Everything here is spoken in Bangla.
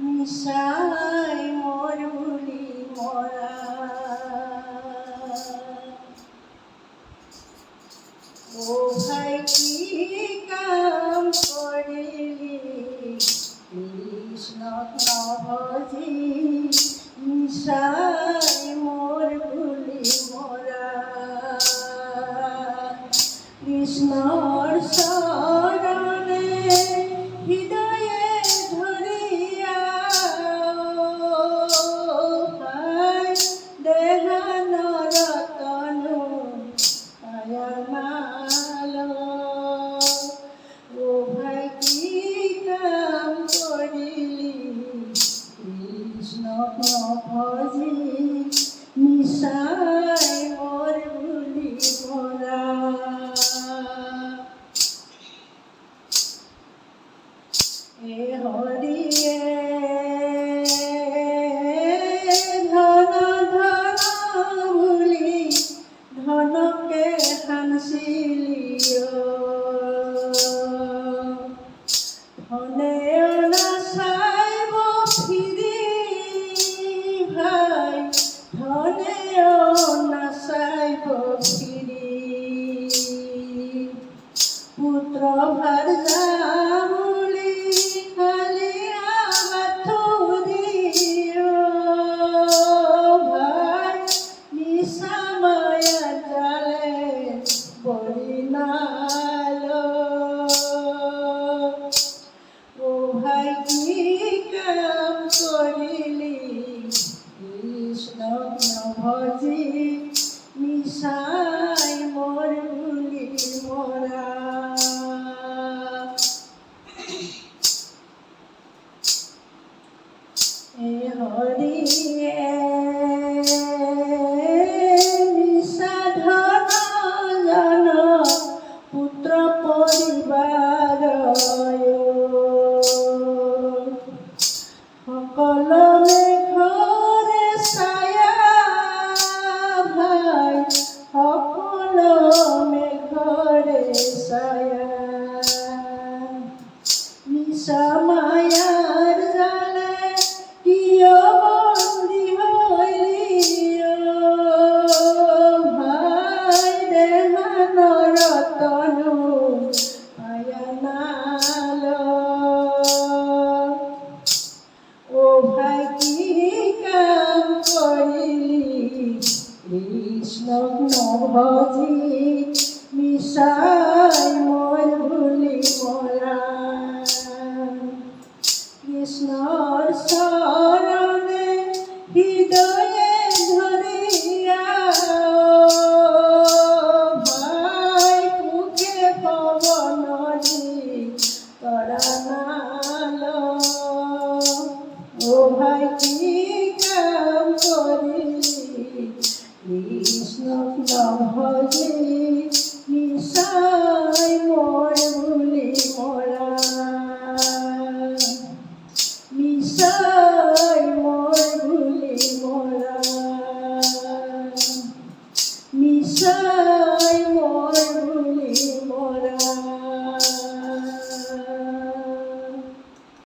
নিশাই মোর ভুলি মরা ও ভাই, কি কাম করিলি কৃষ্ণ নভজি নিশাই মোর ভুলি মরা কৃষ্ণর শরণে ভজি নিশাই মোর ভুলি মোরা ধনকে হানসিলিও ধনে অনাশাইব ফিরি ভাই ধনে অনাশাইব ফিরি পুত্র ভার Họ đi. ভজি মিশাই মোর ভুলি মোরা। কৃষ্ণর শরণে সহজে মিশাই মই বুলি মরা। মিশাই মর ভুলে মরা। মিশাই মর ভুলে মরা।